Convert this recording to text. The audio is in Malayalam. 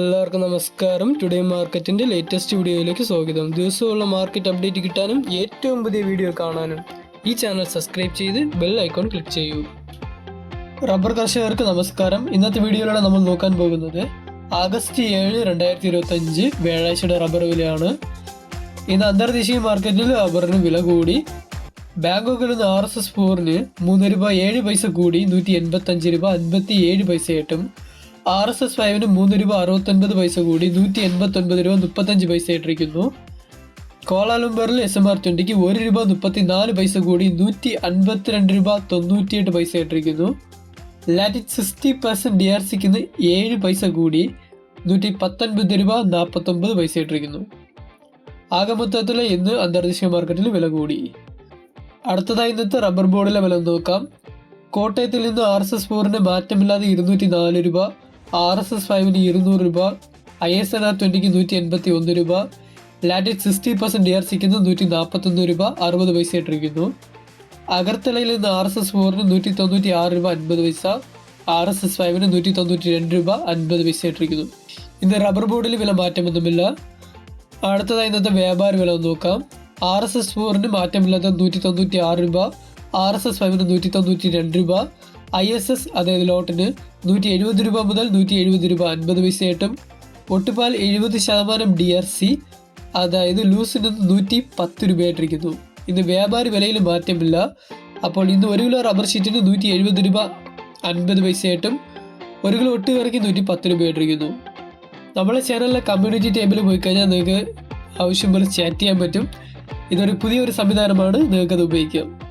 എല്ലാവർക്കും നമസ്കാരം. ടുഡേ മാർക്കറ്റിന്റെ ലേറ്റസ്റ്റ് വീഡിയോയിലേക്ക് സ്വാഗതം. ദിവസമുള്ള മാർക്കറ്റ് അപ്ഡേറ്റ് കിട്ടാനും ഏറ്റവും പുതിയ വീഡിയോ കാണാനും ഈ ചാനൽ സബ്സ്ക്രൈബ് ചെയ്ത് ബെൽ ഐക്കോൺ ക്ലിക്ക് ചെയ്യൂ. റബ്ബർ കർഷകർക്ക് നമസ്കാരം. ഇന്നത്തെ വീഡിയോയിലാണ് നമ്മൾ നോക്കാൻ പോകുന്നത്. ആഗസ്റ്റ് ഏഴ് രണ്ടായിരത്തി ഇരുപത്തി അഞ്ച് വ്യാഴാഴ്ചയുടെ റബ്ബർ വിലയാണ്. ഇന്ന് അന്തർദേശീയ മാർക്കറ്റിൽ റബ്ബറിന് വില കൂടി. ബാങ്കോക്കിൽ നിന്ന് ആർ എസ് എസ് ഫോറിന് മൂന്ന് രൂപ ഏഴ് പൈസ കൂടി. നൂറ്റി എൺപത്തി അഞ്ച് രൂപ അൻപത്തി ഏഴ് പൈസയായിട്ടും ആർ എസ് എസ് ഫൈവിന് മൂന്ന് രൂപ അറുപത്തൊൻപത് പൈസ കൂടി നൂറ്റി എൺപത്തി ഒൻപത് രൂപ മുപ്പത്തഞ്ച് പൈസ ഇട്ടിരിക്കുന്നു കോലാലുംബറിൽ എസ് എം ആർ ട്വന്റിക്ക് ഒരു രൂപ മുപ്പത്തി നാല് പൈസ കൂടി നൂറ്റി അൻപത്തിരണ്ട് രൂപ തൊണ്ണൂറ്റിയെട്ട് പൈസ ഇട്ടിരിക്കുന്നു latex sixty percent D R C ഏഴ് പൈസ കൂടി നൂറ്റി പത്തൊൻപത് രൂപ നാൽപ്പത്തൊമ്പത് പൈസ ഇട്ടിരിക്കുന്നു ആകെ മൊത്തത്തിൽ ഇന്ന് അന്തർദേശീയ മാർക്കറ്റിൽ വില കൂടി. അടുത്തതായി ഇന്നത്തെ റബ്ബർ ബോർഡിലെ വില നോക്കാം. കോട്ടയത്തിൽ നിന്ന് ആർ എസ് എസ് ഫോറിന് മാറ്റമില്ലാതെ ഇരുന്നൂറ്റി നാല് രൂപ ആർ എസ് എസ് ഫൈവിന് ഇരുന്നൂറ് രൂപ ഐ എസ് എൻ ആർ ട്വന്റിക്ക് നൂറ്റി എൺപത്തി ഒന്ന് രൂപ latex sixty percent D R C നൂറ്റി നാൽപ്പത്തൊന്ന് രൂപ അറുപത് പൈസ ഇട്ടിരിക്കുന്നു അഗർത്തലയിൽ നിന്ന് ആർ എസ് എസ് ഫോറിന് നൂറ്റി തൊണ്ണൂറ്റി ആറ് രൂപ അൻപത് പൈസ ആർ എസ് എസ് ഫൈവിന് നൂറ്റി തൊണ്ണൂറ്റി രണ്ട് രൂപ അൻപത് പൈസ ഇട്ടിരിക്കുന്നു ഇന്ന് റബ്ബർ ബോർഡിൽ വില മാറ്റമൊന്നുമില്ല. അടുത്തതായി ഇന്നത്തെ വ്യാപാര വില നോക്കാം. ആർ എസ് എസ് ഫോറിന് മാറ്റമില്ലാത്ത നൂറ്റി തൊണ്ണൂറ്റി ആറ് രൂപ ആർ എസ് എസ് ഫൈവിന് നൂറ്റി തൊണ്ണൂറ്റി രണ്ട് രൂപ ഐ എസ് എസ് അതായത് ലോട്ടിന് നൂറ്റി എഴുപത് രൂപ മുതൽ നൂറ്റി എഴുപത് രൂപ അൻപത് പൈസയായിട്ടും ഒട്ടുപാൽ എഴുപത് ശതമാനം ഡി ആർ സി അതായത് ലൂസിന് നൂറ്റി പത്ത് രൂപയായിട്ടിരിക്കുന്നു. ഇന്ന് വ്യാപാരി വിലയിൽ മാറ്റമില്ല. അപ്പോൾ ഇന്ന് ഒരു കിലോ റബ്ബർ ഷീറ്റിന് നൂറ്റി എഴുപത് രൂപ അൻപത് പൈസയായിട്ടും ഒരു കിലോ ഒട്ടുകറിക്ക് നൂറ്റി പത്ത് രൂപയായിട്ടിരിക്കുന്നു. നമ്മളെ ചാനലിലെ കമ്മ്യൂണിറ്റി ടേബിളിൽ പോയി കഴിഞ്ഞാൽ നിങ്ങൾക്ക് ആവശ്യം പോലെ ചാറ്റ് ചെയ്യാൻ പറ്റും. ഇതൊരു പുതിയൊരു സംവിധാനമാണ്. നിങ്ങൾക്കത് ഉപയോഗിക്കാം.